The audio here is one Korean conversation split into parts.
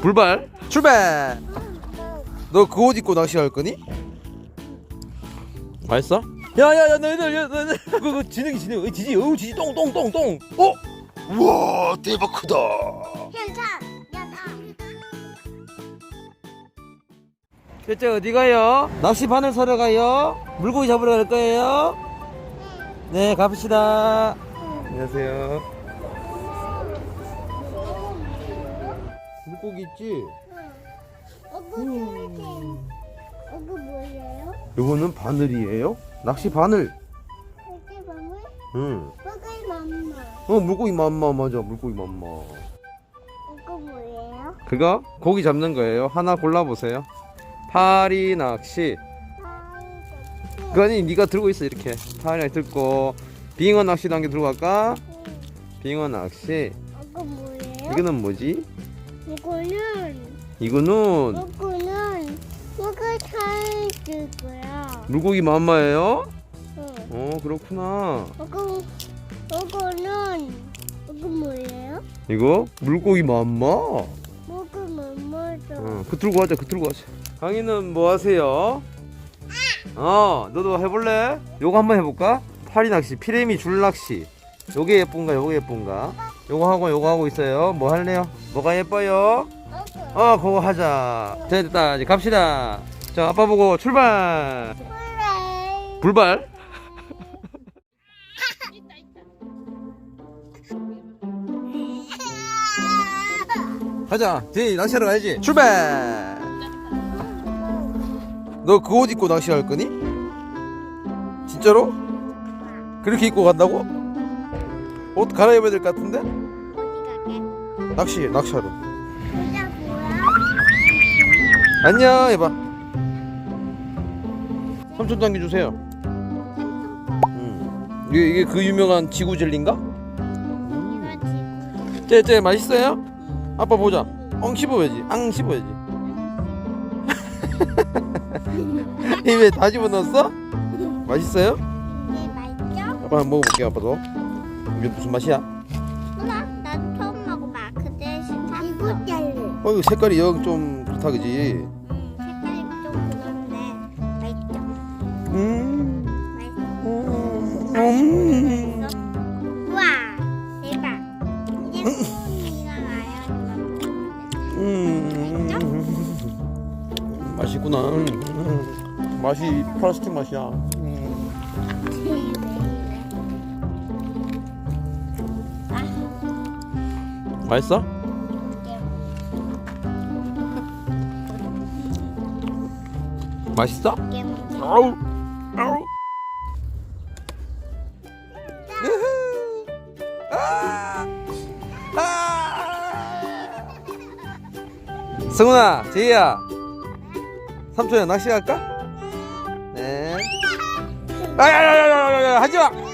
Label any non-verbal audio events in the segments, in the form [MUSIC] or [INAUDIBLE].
불발 출발 너 그 옷 입고 낚시할 거니? 맛있어? 야야야 너희들 야, 너희들 그거 진흙이 진흙 어, 지지 어우 지지 똥똥똥똥 어? 우와 대박 크다 괜찮. 야다. 대체 어디 가요? 낚시 바늘 사러 가요? 물고기 잡으러 갈 거예요? 네 갑시다 안녕하세요 물고기 있지? 어구 이렇게. 어구 뭐예요? 이거는 바늘이에요? 낚시 바늘 이렇게 보면 응. 어구 맘마. 어 물고기 맘마 맞아 물고기 맘마 어구 뭐예요? 그거 고기 잡는 거예요 하나 골라 보세요 파리 낚시. 그거니 네가 들고 있어 이렇게 파리 낚시 들고 빙어 낚시도 한개 들고 갈까? 빙어 낚시 어구 뭐예요? 이거는 뭐지? 이거는 이거는 이거는 이거 사줄 거야. 물고기 맘마예요? 응. 어 그렇구나 이거 이거는 이거 뭐예요? 이거 물고기 맘마 이거 맘마죠. 어, 그 들고 가자 그 들고 가자 강희는 뭐 하세요? 어 너도 해볼래? 요거 한번 해볼까? 파리 낚시 피레미 줄 낚시 요게 예쁜가 요게 예쁜가 요거 하고 요거 하고 있어요 뭐 할래요? 뭐가 예뻐요? 어 그거 하자 자 됐다 이제 갑시다 자 아빠 보고 출발. 불발 [LAUGHS] 가자 제이 낚시하러 가야지 출발 너 그 옷 입고 낚시할 거니? 진짜로? 그렇게 입고 간다고? 옷 갈아입어야 될 것 같은데? 어디 가게? 낚시 낚시하러 뭐야? 안녕 해봐 삼촌 당겨주세요 음. 이게, 이게 그 유명한 지구 젤리인가? 쟤쟤 맛있어요? 아빠 보자 엉 씹어야지 앙 씹어야지 [LAUGHS] 입에 다 집어넣었어? 맛있어요? 이게 맛있죠? 아빠 한번 먹어볼게요 아빠도 이게 무슨 맛이야? 몰라. 난 처음 먹어봐. 그 대신 샀어. 이거 젤리. 어 이거 색깔이 영 좀 그렇다 그지? 음, 색깔이 좀 그런데 맛있죠? 음. 맛있어. 음. 우와, 대박. 이제 풍미가 나요. 음. 맛있구나 음. 맛이 플라스틱 맛이야 맛있어? 맛있어? 아우 아우. 아! 아! 승훈아 제이야 삼촌이랑 낚시 갈까? 네 아야야야야야 하지마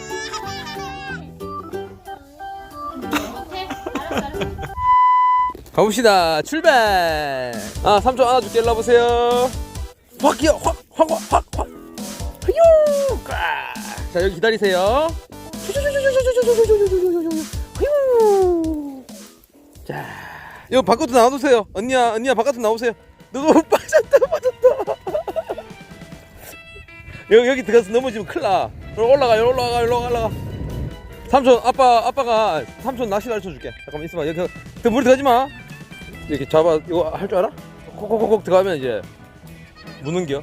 가봅시다. 출발! 아 삼촌 안아줄게. 일로 와보세요. 확 기어 확확확 확확. 휴 꽉. 자 여기 기다리세요. 휴. 자 여기 바깥으로 나와주세요. 언니야 언니야 바깥으로 나오세요. 너가 [LAUGHS] 빠졌다 빠졌다. 여기 여기 들어가서 넘어지면 큰일 나. 올라가 올라가 여기 올라가 삼촌 아빠 아빠가 삼촌 낚시 가르쳐 줄게 잠깐만 있어봐 여기 그 물에 들어가지 마 이렇게 잡아 이거 할 줄 알아? 콕콕콕콕 들어가면 이제 무는 겨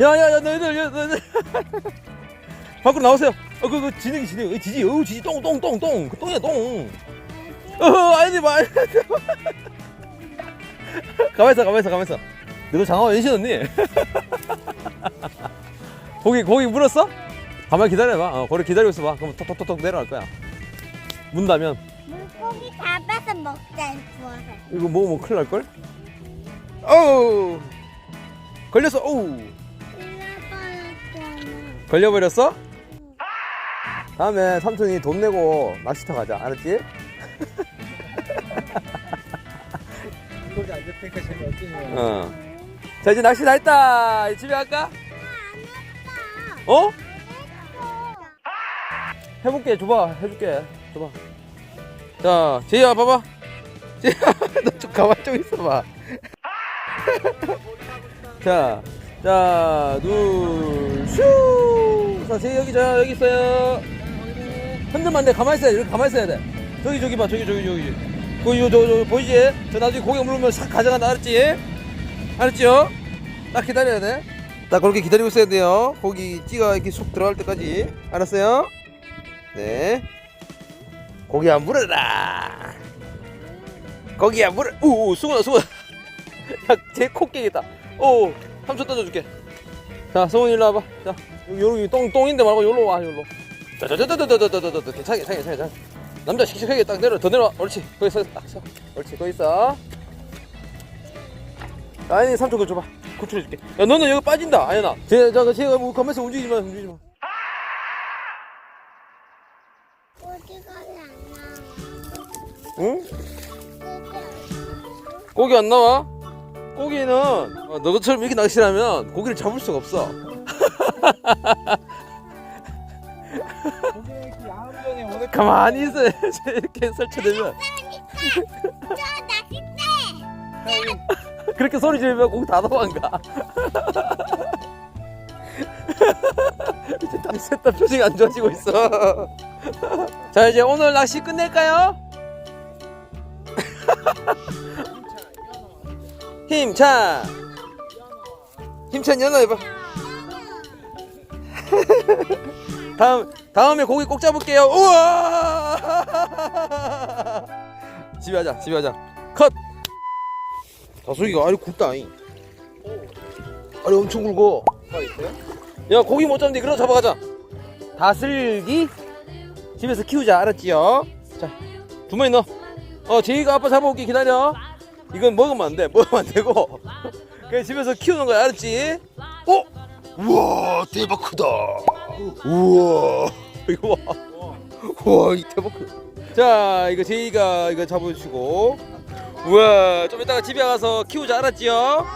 야야야 너희들 야, 너희들 [LAUGHS] 밖으로 나오세요 어 그거 그, 진흙이 진흙 어, 지지 어우 지지 똥똥똥똥 그 똥이야 똥 어, 아니 마. [LAUGHS] 가만 있어, 가만 있어, 가만 있어. 너도 장어 연신 언니? [LAUGHS] 고기, 고기 물었어? 가만히 기다려봐. 어, 거기 기다리고 있어봐. 그럼 톡톡톡톡 내려갈 거야. 문다면. 물고기 잡아서 먹자, 구워서. 이거 먹으면 큰일 날걸? 어우! 걸렸어, 어우! 잃어버렸잖아. 걸려버렸어? 다음에 삼촌이 돈 내고 낚시터 가자. 알았지? 거기 앉을 테니까 재미없지. 어. 자, 이제 낚시 다 했다. 이제 집에 갈까? 어? 해볼게 줘봐 해줄게 줘봐 자 제이야 봐봐 [LAUGHS] 너좀 가만 좀 있어봐. [LAUGHS] 자, 자, 둘, 슈. 자, 제 여기 저 여기 있어요. 흔들면 안 돼. 가만히 있어야 돼. 가만히 있어야 돼. 저기 저기 봐. 저기 저기 저기. 그 이거 저, 저 보이지? 저 나중에 고개 물으면 싹 가져간다. 알았지? 알았죠? 딱 기다려야 돼. 딱 그렇게 기다리고 있어야 돼요. 고기 찌가 이렇게 쑥 들어갈 때까지. 알았어요? 네. 고기 안 물어라. 거기야 물어. 오, 수건아 수건. 야제코 깨겠다. 오, 삼촌 떠줘줄게. 자, 성훈이 일로 와봐. 자, 여기 똥 똥인데 말고 여기로 와, 여기로. 자자자자자자자자자. 괜찮아, 괜찮아, 괜찮아. 남자 씩씩하게 딱 내려, 더 내려와. 옳지. 거기 서, 딱 서. 옳지, 거기 있어. 아니, 삼촌 그거 줘봐. 구출해줄게. 야, 너는 여기 빠진다, 아연아. 제, 저, 제 가 뭐 가면서 움직이지 마, 움직이지 마. 어디가 안 나와. 응? 고기 안 나와? 고기는 어, 너처럼 이렇게 낚시하면 고기를 잡을 수가 없어. [LAUGHS] 가만히 있어야지 [LAUGHS] 이렇게 설치되면 저 [LAUGHS] 낚싯대. 그렇게 소리 지르면 고기 다 도망가. 이제 다 셋다 표정이 안 좋아지고 있어. 자 이제 오늘 낚시 끝낼까요? [LAUGHS] 힘찬 힘찬 연어 해봐. [LAUGHS] 다음 다음에 고기 꼭 잡을게요. 우와! [LAUGHS] 집에 하자. 집에 하자. 컷. 다솜이가 알이 굵다잉. 알이 엄청 굵어. 야 고기 못 잡는데 그럼 잡아가자. 다슬기 집에서 키우자. 알았지요? 자 주머니 넣어. 어 제이가 아빠 잡아올게 기다려. 이건 먹으면 안 돼. 먹으면 안 되고. [LAUGHS] 그냥 집에서 키우는 거야. 알았지? 어? 우와 대박 크다. 우와 [LAUGHS] 이거 봐. 우와 이 대박 크다. 자 이거 제이가 이거 잡아주시고. 우와 좀 이따가 집에 가서 키우자. 알았지요?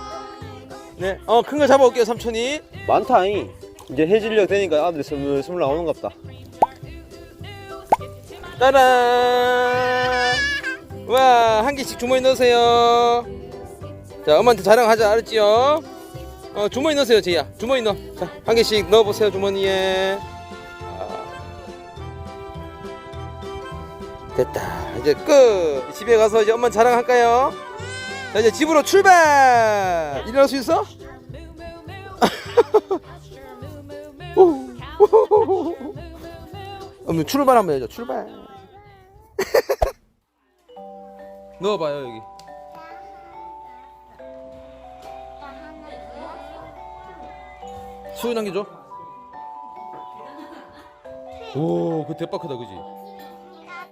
네, 어 큰 거 잡아올게요 삼촌이. 많다잉. 이제 해질녘 되니까 아들이 스물 스물 나오는갑다. 따란. 와, 한 개씩 주머니 넣으세요. 자, 엄마한테 자랑하자, 알았지요? 어, 주머니 넣으세요, 제이야. 주머니 넣어. 자, 한 개씩 넣어보세요, 주머니에. 아. 됐다. 이제 끝. 집에 가서 이제 엄마 자랑할까요? 자, 이제 집으로 출발! 일어날 수 있어? [LAUGHS] 그럼 [LAUGHS] 출발 한번 해줘 출발 [LAUGHS] 넣어봐요 여기 수윤 한개 줘. 오, 그 대박 크다, 그지?